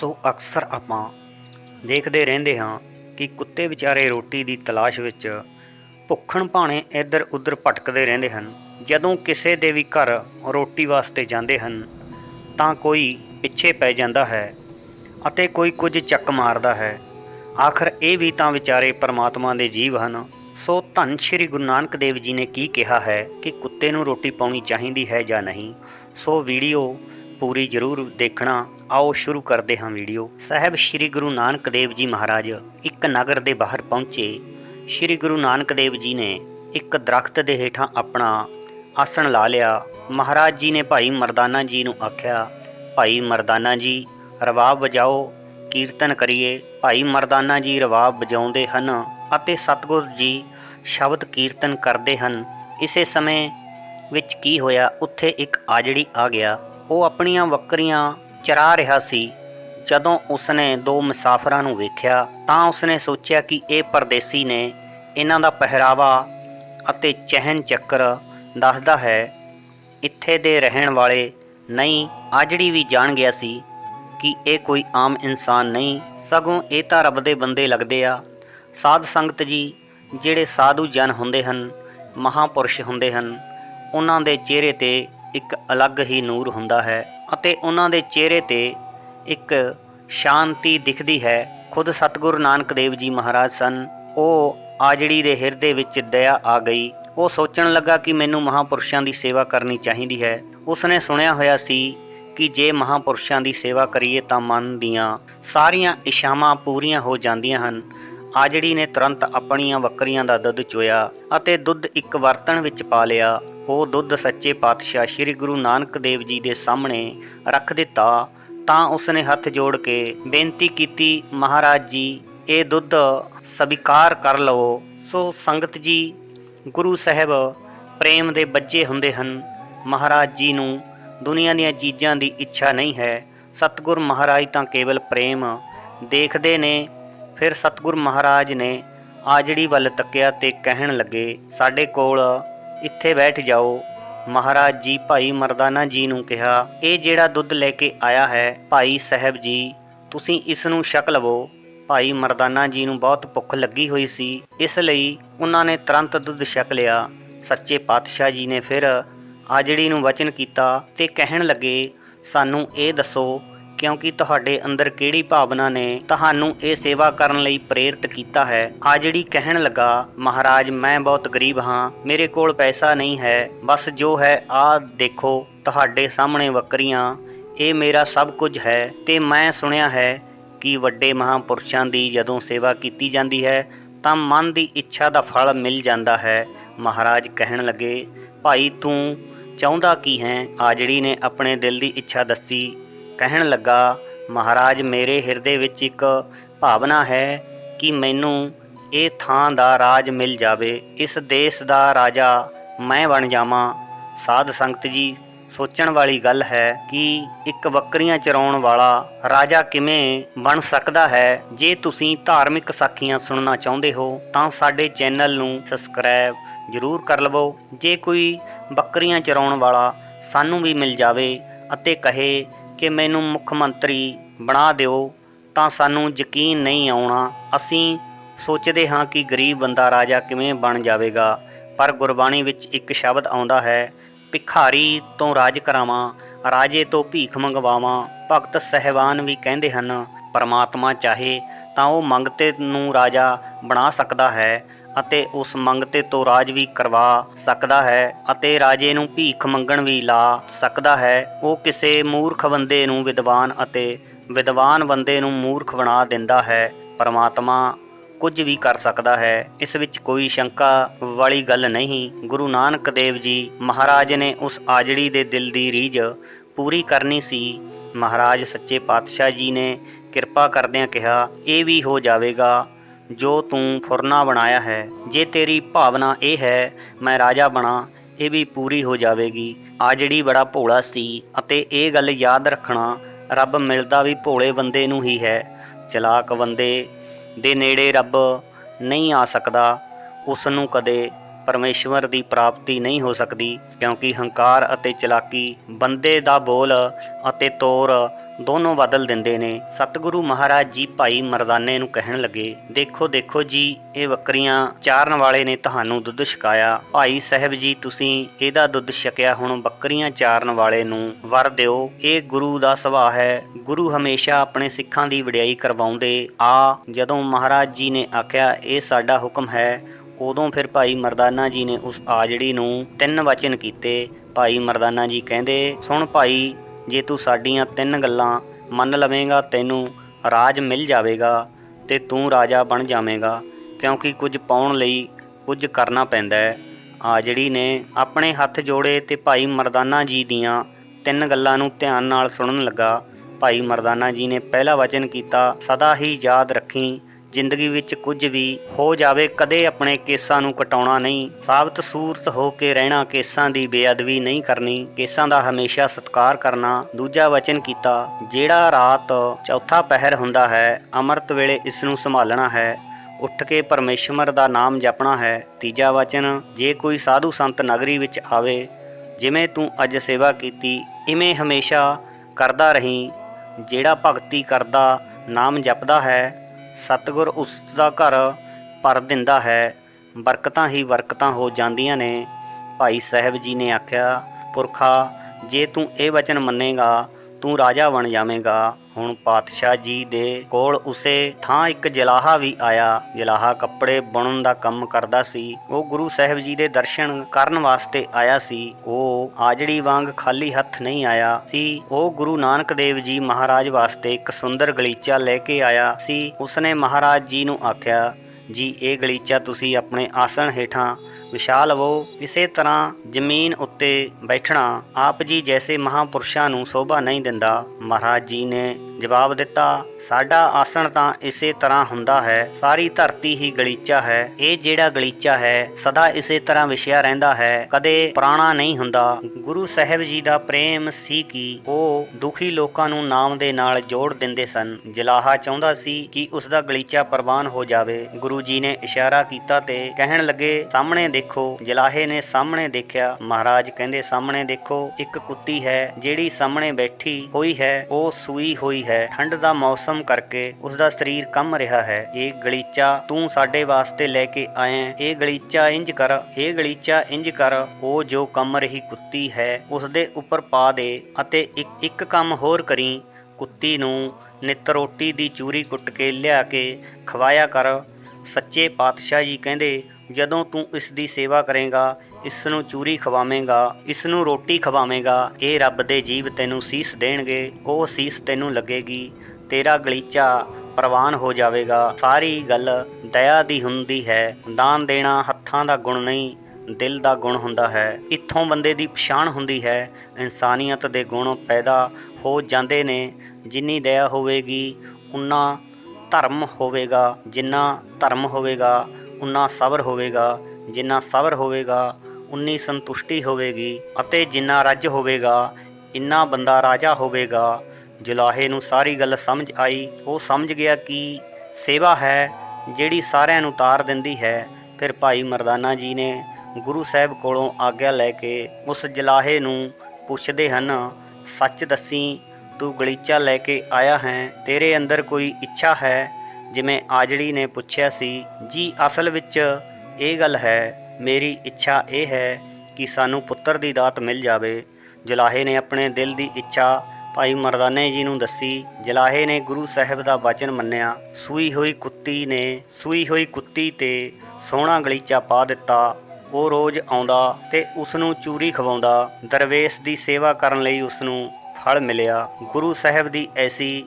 ਸੋ ਅਕਸਰ ਆਪਾਂ ਦੇਖਦੇ ਰਹਿੰਦੇ ਹਾਂ ਕਿ ਕੁੱਤੇ ਵਿਚਾਰੇ ਰੋਟੀ ਦੀ ਤਲਾਸ਼ ਵਿੱਚ ਭੁੱਖਣ ਭਾਣੇ ਇੱਧਰ ਉੱਧਰ ਭਟਕਦੇ ਰਹਿੰਦੇ ਹਨ। ਜਦੋਂ ਕਿਸੇ ਦੇ ਵੀ ਘਰ ਰੋਟੀ ਵਾਸਤੇ ਜਾਂਦੇ ਹਨ, ਤਾਂ ਕੋਈ ਪਿੱਛੇ ਪੈ ਜਾਂਦਾ ਹੈ ਅਤੇ ਕੋਈ ਕੁਝ ਚੱਕ ਮਾਰਦਾ ਹੈ। ਆਖਰ ਇਹ ਵੀ ਤਾਂ ਵਿਚਾਰੇ ਪਰਮਾਤਮਾ ਦੇ ਜੀਵ ਹਨ। ਸੋ ਧੰਨ ਸ਼੍ਰੀ ਗੁਰੂ ਨਾਨਕ ਦੇਵ ਜੀ ਨੇ ਕੀ ਕਿਹਾ ਹੈ ਕਿ ਕੁੱਤੇ ਨੂੰ ਰੋਟੀ ਪਾਉਣੀ ਚਾਹੀਦੀ ਹੈ ਜਾਂ ਨਹੀਂ? ਸੋ ਵੀਡੀਓ ਪੂਰੀ ਜ਼ਰੂਰ ਦੇਖਣਾ। ਆਓ ਸ਼ੁਰੂ ਕਰਦੇ ਹਾਂ ਵੀਡੀਓ। ਸਾਹਿਬ ਸ਼੍ਰੀ ਗੁਰੂ ਨਾਨਕ ਦੇਵ ਜੀ ਮਹਾਰਾਜ ਇੱਕ ਨਗਰ ਦੇ ਬਾਹਰ ਪਹੁੰਚੇ। ਸ਼੍ਰੀ ਗੁਰੂ ਨਾਨਕ ਦੇਵ ਜੀ ਨੇ ਇੱਕ ਦਰਖਤ ਦੇ ਹੇਠਾਂ ਆਪਣਾ ਆਸਣ ਲਾ ਲਿਆ। ਮਹਾਰਾਜ ਜੀ ਨੇ ਭਾਈ ਮਰਦਾਨਾ ਜੀ ਨੂੰ ਆਖਿਆ, ਭਾਈ ਮਰਦਾਨਾ ਜੀ, ਰਵਾਬ ਵਜਾਓ, ਕੀਰਤਨ ਕਰੀਏ। ਭਾਈ ਮਰਦਾਨਾ ਜੀ ਰਵਾਬ ਵਜਾਉਂਦੇ ਹਨ ਅਤੇ ਸਤਿਗੁਰ ਜੀ ਸ਼ਬਦ ਕੀਰਤਨ ਕਰਦੇ ਹਨ। ਇਸੇ ਸਮੇਂ ਵਿੱਚ ਕੀ ਹੋਇਆ, ਉੱਥੇ ਇੱਕ ਆਜੜੀ ਆ ਗਿਆ। ਉਹ ਆਪਣੀਆਂ ਬੱਕਰੀਆਂ ਚਰਾ ਰਿਹਾ ਸੀ। ਜਦੋਂ ਉਸਨੇ ਦੋ ਮੁਸਾਫਰਾਂ ਨੂੰ ਵੇਖਿਆ, ਤਾਂ ਉਸਨੇ ਸੋਚਿਆ ਕਿ ਇਹ ਪਰਦੇਸੀ ਨੇ ਇਹਨਾਂ ਦਾ ਪਹਿਰਾਵਾ ਅਤੇ ਚਹਿਨ ਚੱਕਰ ਦੱਸਦਾ ਹੈ, ਇੱਥੇ ਦੇ ਰਹਿਣ ਵਾਲੇ ਨਹੀਂ, ਆਜੜੀ ਵੀ ਜਾਣ ਗਿਆ ਸੀ ਕਿ ਇਹ ਕੋਈ ਆਮ ਇਨਸਾਨ ਨਹੀਂ, ਸਗੋਂ ਇਹ ਤਾਂ ਰੱਬ ਦੇ ਬੰਦੇ ਲੱਗਦੇ ਆ। ਸਾਧ ਸੰਗਤ ਜੀ, ਜਿਹੜੇ ਸਾਧੂ ਜਨ ਹੁੰਦੇ ਹਨ, ਮਹਾਪੁਰਸ਼ ਹੁੰਦੇ ਹਨ, ਉਹਨਾਂ ਦੇ ਚਿਹਰੇ ਤੇ ਇੱਕ ਅਲੱਗ ਹੀ ਨੂਰ ਹੁੰਦਾ ਹੈ ਅਤੇ ਉਹਨਾਂ ਦੇ ਚਿਹਰੇ ਤੇ ਇੱਕ ਸ਼ਾਂਤੀ ਦਿਖਦੀ ਹੈ। ਖੁਦ ਸਤਿਗੁਰੂ ਨਾਨਕ ਦੇਵ ਜੀ ਮਹਾਰਾਜ ਸਨ। ਉਹ ਆਜੜੀ ਦੇ ਹਿਰਦੇ ਵਿੱਚ ਦਇਆ ਆ ਗਈ। ਉਹ ਸੋਚਣ ਲੱਗਾ ਕਿ ਮੈਨੂੰ ਮਹਾਪੁਰਸ਼ਾਂ ਦੀ ਸੇਵਾ ਕਰਨੀ ਚਾਹੀਦੀ ਹੈ। ਉਸਨੇ ਸੁਣਿਆ ਹੋਇਆ ਸੀ ਕਿ ਜੇ ਮਹਾਪੁਰਸ਼ਾਂ ਦੀ ਸੇਵਾ ਕਰੀਏ ਤਾਂ ਮਨ ਦੀਆਂ ਸਾਰੀਆਂ ਇਸ਼ਾਵਾਂ ਪੂਰੀਆਂ ਹੋ ਜਾਂਦੀਆਂ ਹਨ। ਆਜੜੀ ਨੇ ਤੁਰੰਤ ਆਪਣੀਆਂ ਬੱਕਰੀਆਂ ਦਾ ਦੁੱਧ ਚੋਇਆ ਅਤੇ ਦੁੱਧ ਇੱਕ ਬਰਤਨ ਵਿੱਚ ਪਾ ਲਿਆ। ਉਹ ਦੁੱਧ ਸੱਚੇ ਪਾਤਸ਼ਾਹ ਸ੍ਰੀ ਗੁਰੂ ਨਾਨਕ ਦੇਵ ਜੀ ਦੇ ਸਾਹਮਣੇ ਰੱਖ ਦਿੱਤਾ, ਤਾਂ ਉਸਨੇ ਹੱਥ ਜੋੜ ਕੇ ਬੇਨਤੀ ਕੀਤੀ, ਮਹਾਰਾਜ ਜੀ, ਇਹ ਦੁੱਧ ਸਵੀਕਾਰ ਕਰ ਲਵੋ। ਸੋ ਸੰਗਤ ਜੀ, ਗੁਰੂ ਸਾਹਿਬ ਪ੍ਰੇਮ ਦੇ ਬੱਚੇ ਹੁੰਦੇ ਹਨ। ਮਹਾਰਾਜ ਜੀ ਨੂੰ ਦੁਨੀਆ ਦੀਆਂ ਚੀਜ਼ਾਂ ਦੀ ਇੱਛਾ ਨਹੀਂ ਹੈ। ਸਤਿਗੁਰ ਮਹਾਰਾਜ ਤਾਂ ਕੇਵਲ ਪ੍ਰੇਮ ਦੇਖਦੇ ਨੇ। ਫਿਰ ਸਤਿਗੁਰ ਮਹਾਰਾਜ ਨੇ ਆਜੜੀ ਵੱਲ ਤੱਕਿਆ ਤੇ ਕਹਿਣ ਲੱਗੇ, ਸਾਡੇ ਕੋਲ ਇੱਥੇ ਬੈਠ ਜਾਓ। ਮਹਾਰਾਜ ਜੀ ਭਾਈ ਮਰਦਾਨਾ ਜੀ ਨੂੰ ਕਿਹਾ, ਇਹ ਜਿਹੜਾ ਦੁੱਧ ਲੈ ਕੇ ਆਇਆ ਹੈ ਭਾਈ ਸਾਹਿਬ ਜੀ, ਤੁਸੀਂ ਇਸ ਨੂੰ ਛਕ ਲਵੋ। ਭਾਈ ਮਰਦਾਨਾ ਜੀ ਨੂੰ ਬਹੁਤ ਭੁੱਖ ਲੱਗੀ ਹੋਈ ਸੀ। ਇਸ ਲਈ ਉਹਨਾਂ ਨੇ ਤੁਰੰਤ ਦੁੱਧ ਛਕ ਲਿਆ। ਸੱਚੇ ਪਾਤਸ਼ਾਹ ਜੀ ਨੇ ਫਿਰ ਆਜੜੀ ਨੂੰ ਵਚਨ ਕੀਤਾ ਤੇ ਕਹਿਣ ਲੱਗੇ, ਸਾਨੂੰ ਇਹ ਦੱਸੋ ਕਿਉਂਕਿ ਤੁਹਾਡੇ ਅੰਦਰ ਕਿਹੜੀ ਭਾਵਨਾ ਨੇ, ਤੁਹਾਨੂੰ ਇਹ ਸੇਵਾ ਕਰਨ ਲਈ ਪ੍ਰੇਰਿਤ ਕੀਤਾ ਹੈ। ਆਜੜੀ ਕਹਿਣ ਲੱਗਾ, ਮਹਾਰਾਜ, ਮੈਂ ਬਹੁਤ ਗਰੀਬ ਹਾਂ, ਮੇਰੇ ਕੋਲ ਪੈਸਾ ਨਹੀਂ ਹੈ, ਬਸ ਜੋ ਹੈ, ਆ ਦੇਖੋ, ਤੁਹਾਡੇ ਸਾਹਮਣੇ ਵਕਰੀਆਂ, ਇਹ ਮੇਰਾ ਸਭ ਕੁਝ ਹੈ। ਤੇ ਮੈਂ ਸੁਣਿਆ ਹੈ ਕਿ ਵੱਡੇ ਮਹਾਪੁਰਸ਼ਾਂ ਦੀ ਜਦੋਂ ਸੇਵਾ ਕੀਤੀ ਜਾਂਦੀ ਹੈ, ਤਾਂ ਮਨ ਦੀ ਇੱਛਾ ਦਾ ਫਲ ਮਿਲ ਜਾਂਦਾ ਹੈ। ਮਹਾਰਾਜ ਕਹਿਣ ਲੱਗੇ, ਭਾਈ, ਤੂੰ ਚਾਹੁੰਦਾ ਕੀ ਹੈ? ਆਜੜੀ ਨੇ ਆਪਣੇ ਦਿਲ ਦੀ ਇੱਛਾ ਦੱਸੀ ਕਹਿਣ ਲੱਗਾ, ਮਹਾਰਾਜ, ਮੇਰੇ ਹਿਰਦੇ ਵਿੱਚ ਇੱਕ ਭਾਵਨਾ ਹੈ ਕਿ ਮੈਨੂੰ ਇਹ ਥਾਂ ਦਾ ਰਾਜ ਮਿਲ ਜਾਵੇ। ਇਸ ਦੇਸ਼ ਦਾ ਰਾਜਾ ਮੈਂ ਬਣ ਜਾਵਾਂ। ਸਾਧ ਸੰਗਤ ਜੀ, ਸੋਚਣ ਵਾਲੀ ਗੱਲ ਹੈ ਕਿ ਇੱਕ ਬੱਕਰੀਆਂ ਚਰਾਉਣ ਵਾਲਾ ਰਾਜਾ ਕਿਵੇਂ ਬਣ ਸਕਦਾ ਹੈ? ਜੇ ਤੁਸੀਂ ਧਾਰਮਿਕ ਸਾਖੀਆਂ ਸੁਣਨਾ ਚਾਹੁੰਦੇ ਹੋ, ਤਾਂ ਸਾਡੇ ਚੈਨਲ ਨੂੰ ਸਬਸਕ੍ਰਾਈਬ ਜ਼ਰੂਰ ਕਰ ਲਵੋ। ਜੇ ਕੋਈ ਬੱਕਰੀਆਂ ਚਰਾਉਣ ਵਾਲਾ ਸਾਨੂੰ ਵੀ ਮਿਲ ਜਾਵੇ ਅਤੇ ਕਹੇ ਕਿ ਮੈਨੂੰ ਮੁੱਖ ਮੰਤਰੀ ਬਣਾ ਦਿਓ, ਤਾਂ ਸਾਨੂੰ ਯਕੀਨ ਨਹੀਂ ਆਉਣਾ। ਅਸੀਂ ਸੋਚਦੇ ਹਾਂ ਕਿ ਗਰੀਬ ਬੰਦਾ ਰਾਜਾ ਕਿਵੇਂ ਬਣ ਜਾਵੇਗਾ, ਪਰ ਗੁਰਬਾਣੀ ਵਿੱਚ ਇੱਕ ਸ਼ਬਦ ਆਉਂਦਾ ਹੈ, ਭਿਖਾਰੀ ਤੋਂ ਰਾਜ ਕਰਾਵਾਂ, ਰਾਜੇ ਤੋਂ ਭੀਖ ਮੰਗਵਾਵਾਂ। ਭਗਤ ਸਹਿਬਾਨ ਵੀ ਕਹਿੰਦੇ ਹਨ, ਪਰਮਾਤਮਾ ਚਾਹੇ, ਤਾਂ ਉਹ ਮੰਗਤੇ ਨੂੰ ਰਾਜਾ ਬਣਾ ਸਕਦਾ ਹੈ। ਅਤੇ ਉਸ ਮੰਗਤੇ ਤੋਂ ਰਾਜ ਵੀ ਕਰਵਾ ਸਕਦਾ ਹੈ ਅਤੇ ਰਾਜੇ ਨੂੰ ਭੀਖ ਮੰਗਣ ਵੀ ਲਾ ਸਕਦਾ ਹੈ। ਉਹ ਕਿਸੇ ਮੂਰਖ ਬੰਦੇ ਨੂੰ ਵਿਦਵਾਨ ਅਤੇ ਵਿਦਵਾਨ ਬੰਦੇ ਨੂੰ ਮੂਰਖ ਬਣਾ ਦਿੰਦਾ ਹੈ। ਪਰਮਾਤਮਾ ਕੁਝ ਵੀ ਕਰ ਸਕਦਾ ਹੈ। ਇਸ ਵਿੱਚ ਕੋਈ ਸ਼ੰਕਾ ਵਾਲੀ ਗੱਲ ਨਹੀਂ। ਗੁਰੂ ਨਾਨਕ ਦੇਵ ਜੀ ਮਹਾਰਾਜ ਨੇ ਉਸ ਆਜੜੀ ਦੇ ਦਿਲ ਦੀ ਰੀਝ ਪੂਰੀ ਕਰਨੀ ਸੀ। ਮਹਾਰਾਜ ਸੱਚੇ ਪਾਤਸ਼ਾਹ ਜੀ ਨੇ ਕਿਰਪਾ ਕਰਦਿਆਂ ਕਿਹਾ, ਇਹ ਵੀ ਹੋ ਜਾਵੇਗਾ। ਜੋ ਤੂੰ ਫੁਰਨਾ ਬਣਾਇਆ ਹੈ, ਜੇ ਤੇਰੀ ਭਾਵਨਾ ਇਹ ਹੈ, ਮੈਂ ਰਾਜਾ ਬਣਾ, ਇਹ ਵੀ ਪੂਰੀ ਹੋ ਜਾਵੇਗੀ। ਆ ਜਿਹੜੀ ਬੜਾ ਭੋਲਾ ਸੀ ਅਤੇ ਇਹ ਗੱਲ ਯਾਦ ਰੱਖਣਾ, ਰੱਬ ਮਿਲਦਾ ਵੀ ਭੋਲੇ ਬੰਦੇ ਨੂੰ ਹੀ ਹੈ। ਚਲਾਕ ਬੰਦੇ ਦੇ ਨੇੜੇ ਰੱਬ ਨਹੀਂ ਆ ਸਕਦਾ ਉਸ ਨੂੰ ਕਦੇ ਪਰਮੇਸ਼ਵਰ ਦੀ ਪ੍ਰਾਪਤੀ ਨਹੀਂ ਹੋ ਸਕਦੀ, ਕਿਉਂਕਿ ਹੰਕਾਰ ਅਤੇ ਚਲਾਕੀ ਬੰਦੇ ਦਾ ਬੋਲ ਅਤੇ ਤੋਰ ਦੋਨੋਂ ਬਦਲ ਦਿੰਦੇ ਨੇ। ਸਤਿਗੁਰੂ ਮਹਾਰਾਜ ਜੀ ਭਾਈ ਮਰਦਾਨੇ ਨੂੰ ਕਹਿਣ ਲੱਗੇ, ਦੇਖੋ ਦੇਖੋ ਜੀ, ਇਹ ਬੱਕਰੀਆਂ ਚਾਰਨ ਵਾਲੇ ਨੇ ਤੁਹਾਨੂੰ ਦੁੱਧ ਛਕਾਇਆ। ਭਾਈ ਸਾਹਿਬ ਜੀ, ਤੁਸੀਂ ਇਹਦਾ ਦੁੱਧ ਛਕਿਆ, ਹੁਣ ਬੱਕਰੀਆਂ ਚਾਰਨ ਵਾਲੇ ਨੂੰ ਵਰ ਦਿਓ। ਇਹ ਗੁਰੂ ਦਾ ਸੁਭਾਅ ਹੈ। ਗੁਰੂ ਹਮੇਸ਼ਾ ਆਪਣੇ ਸਿੱਖਾਂ ਦੀ ਵਡਿਆਈ ਕਰਵਾਉਂਦੇ। ਆ, ਜਦੋਂ ਮਹਾਰਾਜ ਜੀ ਨੇ ਆਖਿਆ, ਇਹ ਸਾਡਾ ਹੁਕਮ ਹੈ, ਉਦੋਂ ਫਿਰ ਭਾਈ ਮਰਦਾਨਾ ਜੀ ਨੇ ਉਸ ਆਜੜੀ ਨੂੰ ਤਿੰਨ ਵਚਨ ਕੀਤੇ। ਭਾਈ ਮਰਦਾਨਾ ਜੀ ਕਹਿੰਦੇ, ਸੁਣ ਭਾਈ ਜੇ ਤੂੰ ਸਾਡੀਆਂ ਤਿੰਨ ਗੱਲਾਂ ਮੰਨ ਲਵੇਂਗਾ, ਤੈਨੂੰ ਰਾਜ ਮਿਲ ਜਾਵੇਗਾ ਤੇ ਤੂੰ ਰਾਜਾ ਬਣ ਜਾਵੇਂਗਾ, ਕਿਉਂਕਿ ਕੁਝ ਪਾਉਣ ਲਈ ਕੁਝ ਕਰਨਾ ਪੈਂਦਾ ਹੈ। ਆਜੜੀ ਨੇ ਆਪਣੇ ਹੱਥ ਜੋੜੇ ਤੇ ਭਾਈ ਮਰਦਾਨਾ ਜੀ ਦੀਆਂ ਤਿੰਨ ਗੱਲਾਂ ਨੂੰ ਧਿਆਨ ਨਾਲ ਸੁਣਨ ਲੱਗਾ। ਭਾਈ ਮਰਦਾਨਾ ਜੀ ਨੇ ਪਹਿਲਾ ਵਚਨ ਕੀਤਾ, ਸਦਾ ਹੀ ਯਾਦ ਰੱਖੀ ਜ਼ਿੰਦਗੀ ਵਿੱਚ ਕੁਝ ਵੀ ਹੋ ਜਾਵੇ, ਕਦੇ ਆਪਣੇ ਕੇਸਾਂ ਨੂੰ ਕਟਾਉਣਾ ਨਹੀਂ। ਸਾਬਤ ਸੂਰਤ ਹੋ ਕੇ ਰਹਿਣਾ, ਕੇਸਾਂ ਦੀ ਬੇਅਦਬੀ ਨਹੀਂ ਕਰਨੀ। ਕੇਸਾਂ ਦਾ ਹਮੇਸ਼ਾ ਸਤਿਕਾਰ ਕਰਨਾ। ਦੂਜਾ ਵਚਨ ਕੀਤਾ, ਜਿਹੜਾ ਰਾਤ ਚੌਥਾ ਪਹਿਰ ਹੁੰਦਾ ਹੈ, ਅੰਮ੍ਰਿਤ ਵੇਲੇ ਇਸ ਨੂੰ ਸੰਭਾਲਣਾ ਹੈ। ਉੱਠ ਕੇ ਪਰਮੇਸ਼ਵਰ ਦਾ ਨਾਮ ਜਪਣਾ ਹੈ। ਤੀਜਾ ਵਚਨ, ਜੇ ਕੋਈ ਸਾਧੂ ਸੰਤ ਨਗਰੀ ਵਿੱਚ ਆਵੇ, ਜਿਵੇਂ ਤੂੰ ਅੱਜ ਸੇਵਾ ਕੀਤੀ, ਇਵੇਂ ਹਮੇਸ਼ਾ ਕਰਦਾ ਰਹੀਂ। ਜਿਹੜਾ ਭਗਤੀ ਕਰਦਾ, ਨਾਮ ਜਪਦਾ ਹੈ ਸਤਿਗੁਰ ਉਸ ਦਾ ਘਰ ਭਰ ਦਿੰਦਾ ਹੈ। ਬਰਕਤਾਂ ਹੀ ਬਰਕਤਾਂ ਹੋ ਜਾਂਦੀਆਂ ਨੇ। ਭਾਈ ਸਾਹਿਬ ਜੀ ਨੇ ਆਖਿਆ, ਪੁਰਖਾ, ਜੇ ਤੂੰ ਇਹ ਵਚਨ ਮੰਨੇਗਾ ਤੂੰ ਰਾਜਾ ਬਣ ਜਾਵੇਂਗਾ। ਹੁਣ ਪਾਤਸ਼ਾਹ ਜੀ ਦੇ ਕੋਲ ਉਸੇ ਥਾਂ ਇੱਕ ਜਲਾਹਾ ਵੀ ਆਇਆ। ਜਲਾਹਾ ਕੱਪੜੇ ਬਣਨ ਦਾ ਕੰਮ ਕਰਦਾ ਸੀ। ਉਹ ਗੁਰੂ ਸਾਹਿਬ ਜੀ ਦੇ ਦਰਸ਼ਨ ਕਰਨ ਵਾਸਤੇ ਆਇਆ ਸੀ। ਉਹ ਆਜੜੀ ਵਾਂਗ ਖਾਲੀ ਹੱਥ ਨਹੀਂ ਆਇਆ ਸੀ। ਉਹ ਗੁਰੂ ਨਾਨਕ ਦੇਵ ਜੀ ਮਹਾਰਾਜ ਵਾਸਤੇ ਇੱਕ ਸੁੰਦਰ ਗਲੀਚਾ ਲੈ ਕੇ ਆਇਆ ਸੀ। ਉਸਨੇ ਮਹਾਰਾਜ ਜੀ ਨੂੰ ਆਖਿਆ, ਜੀ, ਇਹ ਗਲੀਚਾ ਤੁਸੀਂ ਆਪਣੇ ਆਸਣ ਹੇਠਾਂ ਵਿਛਾ ਲਵੋ ਇਸੇ ਤਰ੍ਹਾਂ ਜ਼ਮੀਨ ਉੱਤੇ ਬੈਠਣਾ ਆਪ ਜੀ ਜੈਸੇ ਮਹਾਪੁਰਸ਼ਾਂ ਨੂੰ ਸ਼ੋਭਾ ਨਹੀਂ ਦਿੰਦਾ, ਮਹਾਰਾਜ ਜੀ ਨੇ ਜਵਾਬ ਦਿੱਤਾ, ਸਾਡਾ ਆਸਣ ਤਾਂ ਇਸੇ ਤਰ੍ਹਾਂ ਹੁੰਦਾ ਹੈ, ਸਾਰੀ ਧਰਤੀ ਹੀ ਗਲੀਚਾ ਹੈ। ਇਹ ਜਿਹੜਾ ਗਲੀਚਾ ਹੈ, ਸਦਾ ਇਸੇ ਤਰ੍ਹਾਂ ਵਿਛਿਆ ਰਹਿੰਦਾ ਹੈ, ਕਦੇ ਪੁਰਾਣਾ ਨਹੀਂ ਹੁੰਦਾ। ਗੁਰੂ ਸਾਹਿਬ ਜੀ ਦਾ ਪ੍ਰੇਮ ਸੀ ਕਿ ਉਹ ਦੁਖੀ ਲੋਕਾਂ ਨੂੰ ਨਾਮ ਦੇ ਨਾਲ ਜੋੜ ਦਿੰਦੇ ਸਨ। ਜਲਾਹਾ ਚਾਹੁੰਦਾ ਸੀ ਕਿ ਉਸ ਦਾ ਗਲੀਚਾ ਪ੍ਰਵਾਨ ਹੋ ਜਾਵੇ। ਗੁਰੂ ਜੀ ਨੇ ਇਸ਼ਾਰਾ ਕੀਤਾ ਤੇ ਕਹਿਣ ਲੱਗੇ, ਸਾਹਮਣੇ ਦੇਖੋ। ਜਲਾਹੇ ਨੇ ਸਾਹਮਣੇ ਦੇਖਿਆ। ਮਹਾਰਾਜ ਕਹਿੰਦੇ, ਸਾਹਮਣੇ ਦੇਖੋ, ਇੱਕ ਕੁੱਤੀ ਹੈ, ਜਿਹੜੀ ਸਾਹਮਣੇ ਬੈਠੀ ਹੋਈ ਹੈ, ਉਹ ਸੂਈ ਹੋਈ ਹੈ। ਠੰਡ ਦਾ ਮੌਸਮ ਕਰਕੇ ਉਸ ਦਾ ਸਰੀਰ ਕੰਮ ਰਿਹਾ ਹੈ। ਇਹ ਗਲੀਚਾ ਤੂੰ ਸਾਡੇ ਵਾਸਤੇ ਲੈ ਕੇ ਆਇਆ ਇਹ ਗਲੀਚਾ ਇੰਜ ਕਰ, ਇਹ ਗਲੀਚਾ ਇੰਜ ਕਰ। ਉਹ ਜੋ ਕੰਮ ਰਹੀ ਕੁੱਤੀ ਹੈ ਉਸ ਦੇ ਉੱਪਰ ਪਾ ਦੇ ਅਤੇ ਇੱਕ ਇੱਕ ਕੰਮ ਹੋਰ ਕਰੀ। ਕੁੱਤੀ ਨੂੰ ਨਿੱਤ ਰੋਟੀ ਦੀ ਚੂਰੀ ਕੁੱਟ ਕੇ ਲਿਆ ਕੇ ਖਵਾਇਆ ਕਰ। ਸੱਚੇ ਪਾਤਸ਼ਾਹ ਜੀ ਕਹਿੰਦੇ, ਜਦੋਂ ਤੂੰ ਇਸ ਦੀ ਸੇਵਾ ਕਰੇਗਾ ਇਸ ਨੂੰ ਚੂਰੀ ਖਵਾਵੇਂਗਾ ਇਸ ਨੂੰ ਰੋਟੀ ਖਵਾਵੇਂਗਾ, ਇਹ ਰੱਬ ਦੇ ਜੀਵ ਤੈਨੂੰ ਸੀਸ ਦੇਣਗੇ, ਉਹ ਸੀਸ ਤੈਨੂੰ ਲੱਗੇਗੀ, ਤੇਰਾ ਗਲੀਚਾ ਪ੍ਰਵਾਨ ਹੋ ਜਾਵੇਗਾ। ਸਾਰੀ ਗੱਲ ਦਇਆ ਦੀ ਹੁੰਦੀ ਹੈ, ਦਾਨ ਦੇਣਾ ਹੱਥਾਂ ਦਾ ਗੁਣ ਨਹੀਂ, ਦਿਲ ਦਾ ਗੁਣ ਹੁੰਦਾ ਹੈ। ਇੱਥੋਂ ਬੰਦੇ ਦੀ ਪਛਾਣ ਹੁੰਦੀ ਹੈ, ਇਨਸਾਨੀਅਤ ਦੇ ਗੁਣ ਪੈਦਾ ਹੋ ਜਾਂਦੇ ਨੇ, ਜਿੰਨੀ ਦਇਆ ਹੋਵੇਗੀ, ਉਨਾ ਧਰਮ ਹੋਵੇਗਾ, ਜਿੰਨਾ ਧਰਮ ਹੋਵੇਗਾ, ਉਨਾ ਸਬਰ ਹੋਵੇਗਾ, ਜਿੰਨਾ ਸਬਰ ਹੋਵੇਗਾ ਉਨੀ ਸੰਤੁਸ਼ਟੀ ਹੋਵੇਗੀ ਅਤੇ ਜਿੰਨਾ ਰੱਜ ਹੋਵੇਗਾ, ਇੰਨਾ ਬੰਦਾ ਰਾਜਾ ਹੋਵੇਗਾ। ਜੁਲਾਹੇ ਨੂੰ ਸਾਰੀ ਗੱਲ ਸਮਝ ਆਈ। ਉਹ ਸਮਝ ਗਿਆ ਕਿ ਸੇਵਾ ਹੈ ਜਿਹੜੀ ਸਾਰਿਆਂ ਨੂੰ ਤਾਰ ਦਿੰਦੀ ਹੈ। ਫਿਰ ਭਾਈ ਮਰਦਾਨਾ ਜੀ ਨੇ ਗੁਰੂ ਸਾਹਿਬ ਕੋਲੋਂ ਆਗਿਆ ਲੈ ਕੇ ਉਸ ਜਲਾਹੇ ਨੂੰ ਪੁੱਛਦੇ ਹਨ, ਸੱਚ ਦੱਸੀ, ਤੂੰ ਗਲੀਚਾ ਲੈ ਕੇ ਆਇਆ ਹੈ? ਤੇਰੇ ਅੰਦਰ ਕੋਈ ਇੱਛਾ ਹੈ? ਜਿਵੇਂ ਆਜੜੀ ਨੇ ਪੁੱਛਿਆ ਸੀ। ਜੀ, ਅਸਲ ਵਿੱਚ ਇਹ ਗੱਲ ਹੈ ਮੇਰੀ ਇੱਛਾ ਇਹ ਹੈ ਕਿ ਸਾਨੂੰ ਪੁੱਤਰ ਦੀ ਦਾਤ ਮਿਲ ਜਾਵੇ। ਜਲਾਹੇ ਨੇ ਆਪਣੇ ਦਿਲ ਦੀ ਇੱਛਾ, ਭਾਈ ਮਰਦਾਨੇ ਜੀ ਨੂੰ ਦੱਸੀ। ਜਲਾਹੇ ਨੇ ਗੁਰੂ ਸਾਹਿਬ ਦਾ ਵਚਨ ਮੰਨਿਆ। ਸੂਈ ਹੋਈ ਕੁੱਤੀ ਨੇ ਸੂਈ ਹੋਈ ਕੁੱਤੀ ਤੇ ਸੋਹਣਾ ਗਲੀਚਾ ਪਾ ਦਿੱਤਾ। ਉਹ ਰੋਜ਼ ਆਉਂਦਾ ਤੇ ਉਸ ਨੂੰ ਚੂਰੀ ਖਵਾਉਂਦਾ। ਦਰਵੇਸ਼ ਦੀ ਸੇਵਾ ਕਰਨ ਲਈ ਉਸ ਨੂੰ ਫਲ ਮਿਲਿਆ। ਗੁਰੂ ਸਾਹਿਬ ਦੀ ਐਸੀ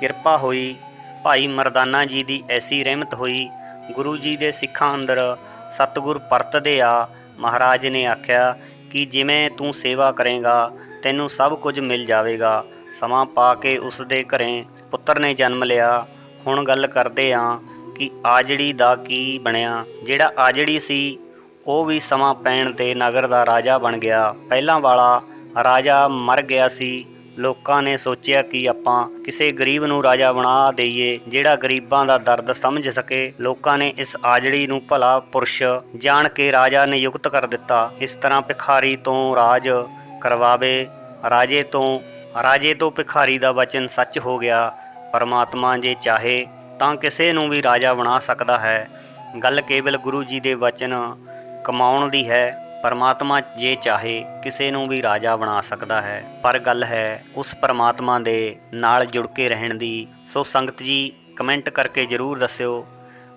ਕਿਰਪਾ ਹੋਈ। ਭਾਈ ਮਰਦਾਨਾ ਜੀ ਦੀ ਐਸੀ ਰਹਿਮਤ ਹੋਈ। ਗੁਰੂ ਜੀ ਦੇ ਸਿੱਖਾਂ ਅੰਦਰ ਸਤਿਗੁਰ ਪਰਤਦੇ ਆ ਮਹਾਰਾਜ ਨੇ ਆਖਿਆ ਕਿ ਜਿਵੇਂ ਤੂੰ ਸੇਵਾ ਕਰੇਗਾ, ਤੈਨੂੰ ਸਭ ਕੁਝ ਮਿਲ ਜਾਵੇਗਾ। ਸਮਾਂ ਪਾ ਕੇ ਉਸ ਦੇ ਘਰੇ ਪੁੱਤਰ ਨੇ ਜਨਮ ਲਿਆ। ਹੁਣ ਗੱਲ ਕਰਦੇ ਆ ਕਿ ਆਜੜੀ ਦਾ ਕੀ ਬਣਿਆ। ਜਿਹੜਾ ਆਜੜੀ ਸੀ, ਉਹ ਵੀ ਸਮਾਂ ਪੈਣ ਤੇ ਨਗਰ ਦਾ ਰਾਜਾ ਬਣ ਗਿਆ। ਪਹਿਲਾਂ ਵਾਲਾ ਰਾਜਾ ਮਰ ਗਿਆ ਸੀ। ਲੋਕਾਂ ਨੇ ਸੋਚਿਆ ਕਿ ਆਪਾਂ ਕਿਸੇ ਗਰੀਬ ਨੂੰ ਰਾਜਾ ਬਣਾ ਦਈਏ, ਜਿਹੜਾ ਗਰੀਬਾਂ ਦਾ ਦਰਦ ਸਮਝ ਸਕੇ। ਲੋਕਾਂ ਨੇ ਇਸ ਆਜੜੀ ਨੂੰ ਭਲਾ ਪੁਰਸ਼ ਜਾਣ ਕੇ ਰਾਜਾ ਨਿਯੁਕਤ ਕਰ ਦਿੱਤਾ। ਇਸ ਤਰ੍ਹਾਂ ਭਿਖਾਰੀ ਤੋਂ ਰਾਜ ਕਰਵਾਵੇ। ਰਾਜੇ ਤੋਂ ਰਾਜੇ ਤੋਂ ਭਿਖਾਰੀ ਦਾ ਵਚਨ ਸੱਚ ਹੋ ਗਿਆ। ਪਰਮਾਤਮਾ ਜੇ ਚਾਹੇ, ਤਾਂ ਕਿਸੇ ਨੂੰ ਵੀ ਰਾਜਾ ਬਣਾ ਸਕਦਾ ਹੈ। ਗੱਲ ਕੇਵਲ ਗੁਰੂ ਜੀ ਦੇ ਵਚਨ ਕਮਾਉਣ ਦੀ ਹੈ। ਪਰਮਾਤਮਾ ਜੇ ਚਾਹੇ ਕਿਸੇ ਨੂੰ ਵੀ ਰਾਜਾ ਬਣਾ ਸਕਦਾ ਹੈ। ਪਰ ਗੱਲ ਹੈ, ਉਸ ਪਰਮਾਤਮਾ ਦੇ ਨਾਲ ਜੁੜ ਕੇ ਰਹਿਣ ਦੀ। ਸੋ ਸੰਗਤ ਜੀ, ਕਮੈਂਟ ਕਰਕੇ ਜਰੂਰ ਦੱਸਿਓ,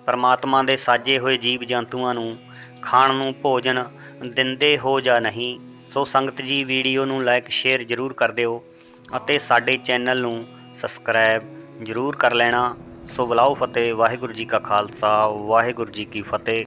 ਪਰਮਾਤਮਾ ਦੇ ਸਾਜੇ ਹੋਏ ਜੀਵ ਜੰਤੂਆਂ ਨੂੰ ਖਾਣ ਨੂੰ ਭੋਜਨ ਦਿੰਦੇ ਹੋ ਜਾਂ ਨਹੀਂ। ਸੋ ਸੰਗਤ ਜੀ, ਵੀਡੀਓ ਨੂੰ ਲਾਈਕ ਸ਼ੇਅਰ ਜਰੂਰ ਕਰ ਦਿਓ ਅਤੇ ਸਾਡੇ ਚੈਨਲ ਨੂੰ ਸਬਸਕ੍ਰਾਈਬ ਜਰੂਰ ਕਰ ਲੈਣਾ। ਸੋ ਬੁਲਾਓ ਫਤਿਹ, ਵਾਹਿਗੁਰੂ ਜੀ ਕਾ ਖਾਲਸਾ, ਵਾਹਿਗੁਰੂ ਜੀ ਕੀ ਫਤਿਹ।